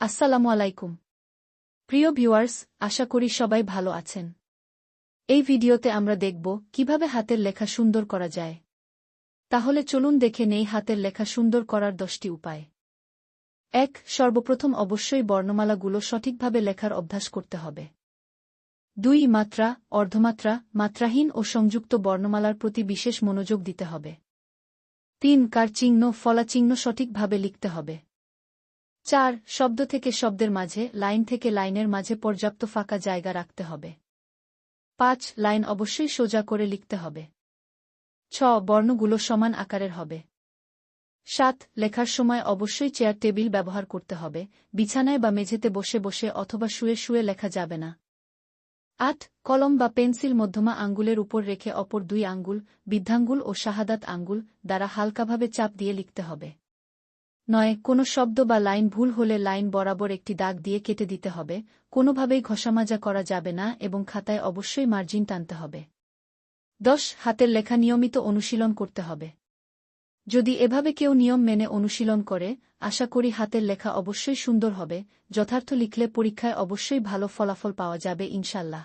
আসসালামু আলাইকুম। প্রিয় ভিউয়ার্স, আশা করি সবাই ভালো আছেন। এই ভিডিওতে আমরা দেখব কীভাবে হাতের লেখা সুন্দর করা যায়। তাহলে চলুন দেখে নেই হাতের লেখা সুন্দর করার দশটি উপায়। এক, সর্বপ্রথম অবশ্যই বর্ণমালাগুলো সঠিকভাবে লেখার অভ্যাস করতে হবে। দুই, মাত্রা, অর্ধমাত্রা, মাত্রাহীন ও সংযুক্ত বর্ণমালার প্রতি বিশেষ মনোযোগ দিতে হবে। তিন কার চিহ্ন ফলা চিহ্ন সঠিকভাবে লিখতে হবে। চার, শব্দ থেকে শব্দের মাঝে, লাইন থেকে লাইনের মাঝে পর্যাপ্ত ফাঁকা জায়গা রাখতে হবে। পাঁচ, লাইন অবশ্যই সোজা করে লিখতে হবে। ছ, বর্ণগুলো সমান আকারের হবে। সাত, লেখার সময় অবশ্যই চেয়ার টেবিল ব্যবহার করতে হবে, বিছানায় বা মেঝেতে বসে বসে অথবা শুয়ে শুয়ে লেখা যাবে না। আট, কলম বা পেন্সিল মধ্যমা আঙ্গুলের উপর রেখে অপর দুই আঙ্গুল, বৃদ্ধাঙ্গুল ও শাহাদাত আঙ্গুল দ্বারা হালকাভাবে চাপ দিয়ে লিখতে হবে। নয়, কোনো শব্দ বা লাইন ভুল হলে লাইন বরাবর একটি দাগ দিয়ে কেটে দিতে হবে, কোনোভাবেই ঘষামাজা করা যাবে না এবং খাতায় অবশ্যই মার্জিন টানতে হবে। দশ, হাতের লেখা নিয়মিত অনুশীলন করতে হবে। যদি এভাবে কেউ নিয়ম মেনে অনুশীলন করে, আশা করি হাতের লেখা অবশ্যই সুন্দর হবে, যথার্থ লিখলে পরীক্ষায় অবশ্যই ভালো ফলাফল পাওয়া যাবে ইনশাল্লাহ।